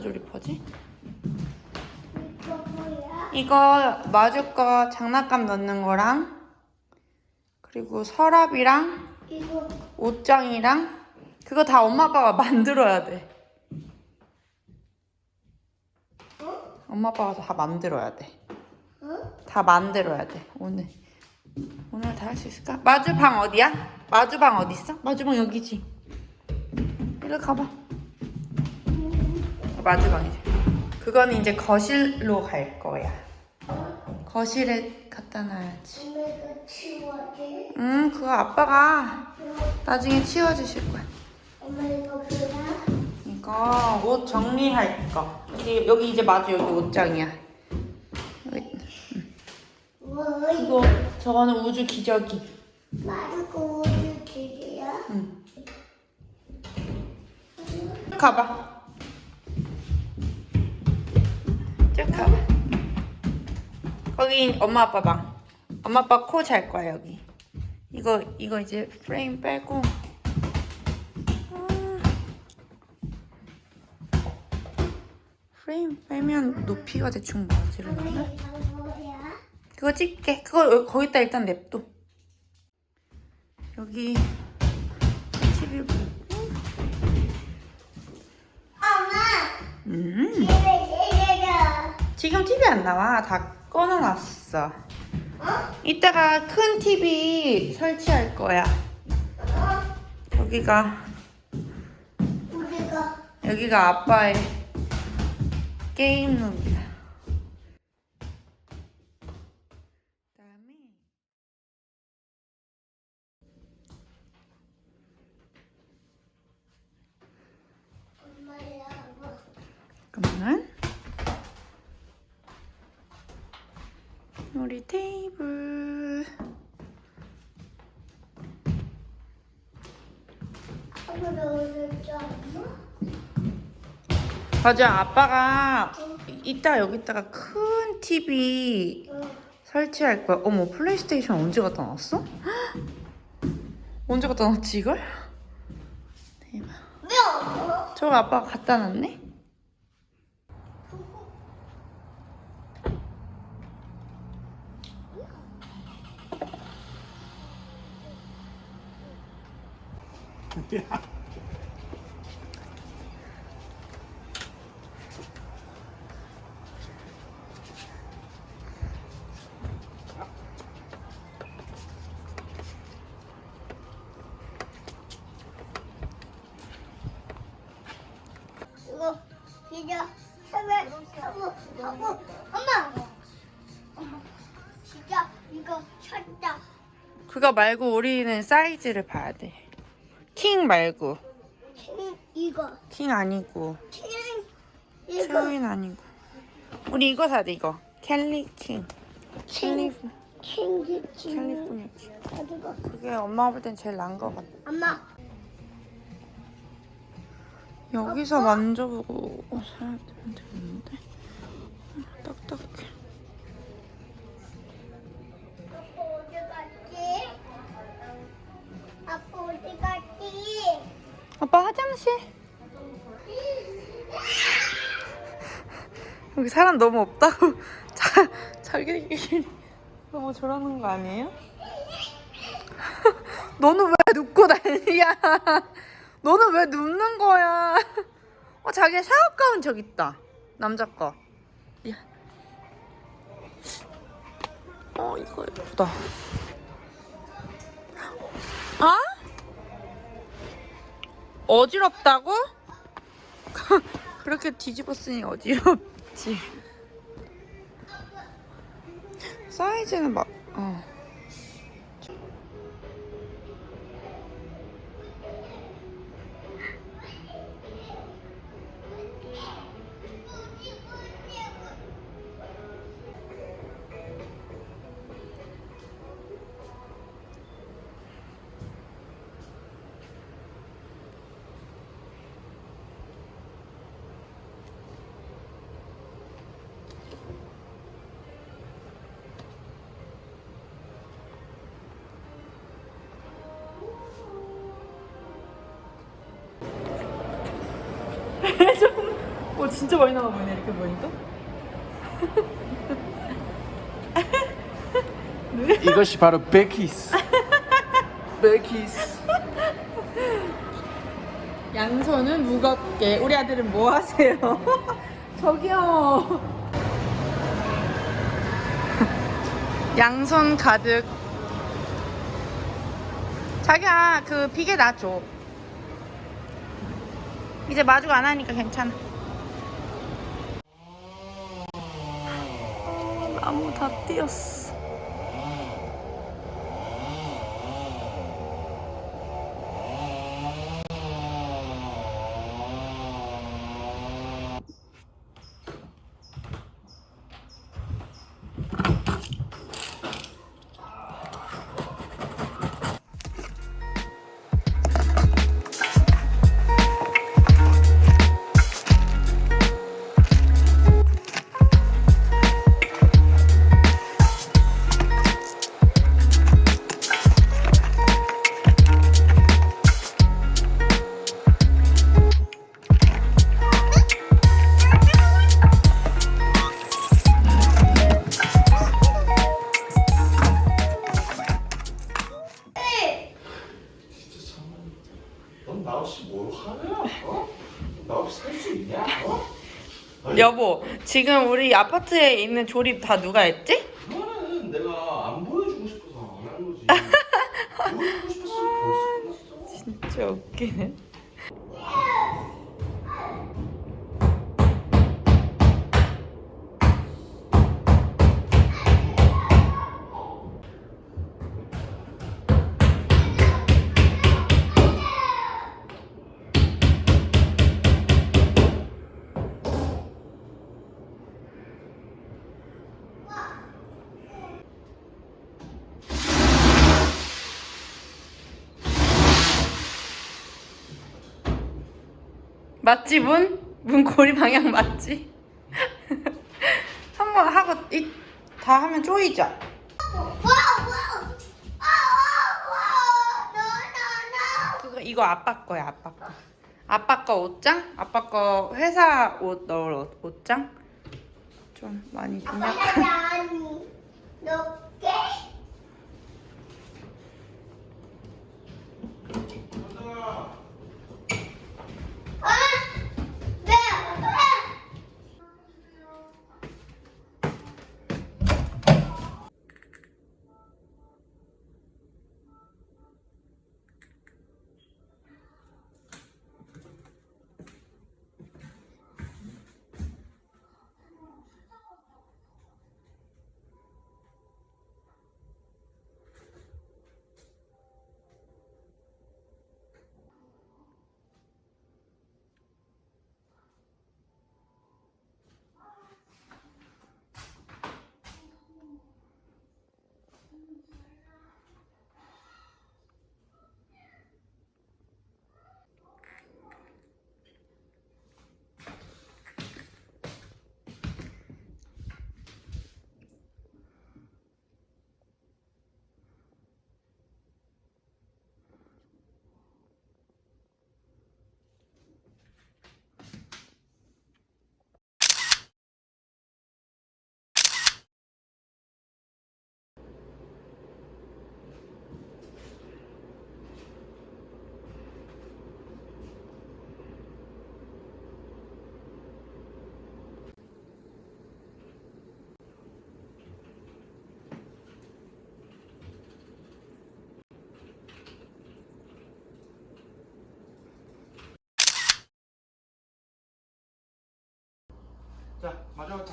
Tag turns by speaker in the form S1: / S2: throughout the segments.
S1: 조립하지?
S2: 이거 뭐야?
S1: 이거 마주 거 장난감 넣는 거랑 그리고 서랍이랑
S2: 이거
S1: 옷장이랑 그거 다 엄마 아빠가 만들어야 돼.
S2: 어?
S1: 엄마 아빠가 다 만들어야 돼.
S2: 어?
S1: 다 만들어야 돼. 오늘 오늘 다 할 수 있을까? 마주 방 어디야? 마주 방 어디 있어? 마주 방 여기지. 이리 가봐. 마주 방이지. 그건 이제 거실로 갈 거야. 거실에 갖다 놔야지.
S2: 이거 치워지?
S1: 음, 그거 아빠가 나중에 치워주실 거야.
S2: 엄마 이거 뭐야?
S1: 이거 옷 정리할 거. 여기, 여기 이제 마주 여기 옷장이야. 이거 저거는 우주 기저귀.
S2: 마르고 우주 길이야?
S1: 응. 가봐. 쭉 가봐. 거기 엄마 아빠 방. 엄마 아빠 코 잘 거야 여기. 이거 이거 이제 프레임 빼고. 아. 프레임 빼면 높이가 대충 맞으려나? 그거 찍게. 그거 여- 거기다 일단 냅둬. 여기 TV 보고.
S2: 엄마!
S1: 음. 지금 TV 안 나와. 다 꺼놔놨어.
S2: 어?
S1: 이따가 큰 TV 설치할 거야.
S2: 어?
S1: 여기가
S2: 우리가
S1: 여기가 아빠의 게임룸이야. 그다음에
S2: 엄마야 뭐
S1: 잠깐만. 테이블.
S2: 오늘 좀
S1: 맞아, 아빠가 이따 여기다가 큰 TV
S2: 응.
S1: 설치할 거야. 어머, 플레이스테이션 언제 갖다 놨어? 헉! 언제 갖다 놨지 이걸? 대박. 저거 아빠가 갖다 놨네? 그거 말고 우리는 사이즈를 봐야 돼. 킹 말고.
S2: king 이거
S1: 킹 아니고.
S2: king 이거
S1: 트윈 아니고. 우리 이거 돼, 이거. 캘리 킹. 캘리, 캘리포니아 킹.
S2: 가지고
S1: 그게 엄마가 볼 땐 제일 나은 것 같아.
S2: 엄마
S1: 여기서 만져보고 사야 되는데. 딱딱해.
S2: 아빠
S1: 화장실. 여기 사람 너무 없다고 자, 자기들끼리 너무 저러는 거 아니에요? 너는 왜 눕고 난리야? 너는 왜 눕는 거야? 어, 자기 샤워 가운 저기 있다. 남자 거. 야. 어, 이거 예쁘다. 아? 어지럽다고? 그렇게 뒤집었으니 어지럽지. 사이즈는 막, 어. 진짜 많이 나와 보이네 이렇게 보니까.
S3: 이것이 바로 베키스. 베키스.
S1: 양손은 무겁게. 우리 아들은 뭐 하세요? 저기요. 양손 가득. 자기야 그 비계 놔줘. 이제 마주 안 하니까 괜찮아. 어, 나무 다 띄었어.
S3: 넌 나 없이 뭘 하냐? 어? 나 없이 살 수 있냐? 어?
S1: 여보, 지금 우리 아파트에 있는 조립 다 누가 했지?
S3: 그거는 내가 안 보여주고 싶어서 안 한 거지. 보여주고 싶었으면 벌써 끝났어.
S1: 진짜 웃기네. 맞지 문? 문 고리 방향 맞지? 한 번 하고 이, 다 하면 쪼이자.
S2: 노노노
S1: 그거 이거 아빠 거야 아빠 거. 아빠 거 옷장? 아빠 거 회사 옷 넣을 옷, 옷장? 좀 많이 빈약.
S2: 짜잔 높게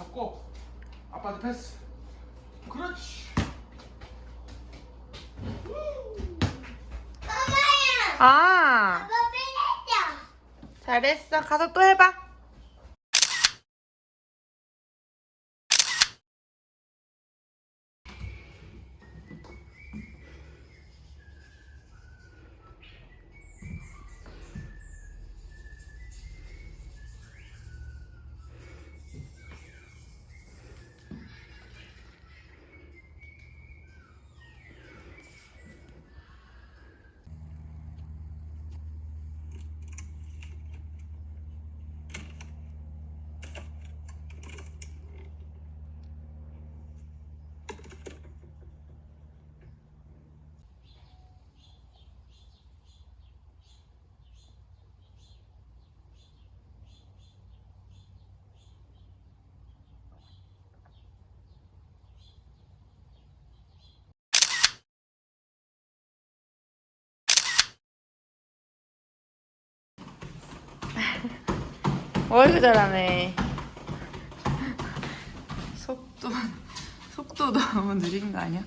S3: 잡고 아빠한테 패스. 그렇지.
S2: 엄마야
S1: 아
S2: 아빠 빼냈죠
S1: 잘했어. 가서 또 해봐. 어이구 잘하네. 속도 속도 너무 느린 거 아니야?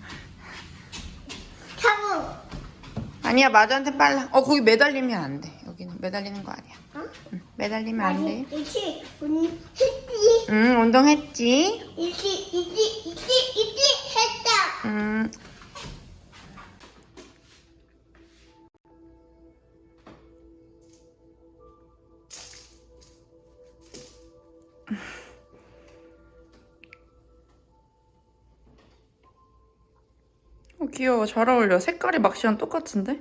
S2: 차고.
S1: 아니야 마주한테 빨라. 어 거기 매달리면 안 돼. 여기는 매달리는 거 아니야.
S2: 어?
S1: 응, 매달리면 안 돼.
S2: 이치, 운, 했지.
S1: 응 운동했지.
S2: 이치, 이치, 이치, 이치, 했다.
S1: 음. 귀여워. 잘 어울려. 색깔이 막시랑 똑같은데?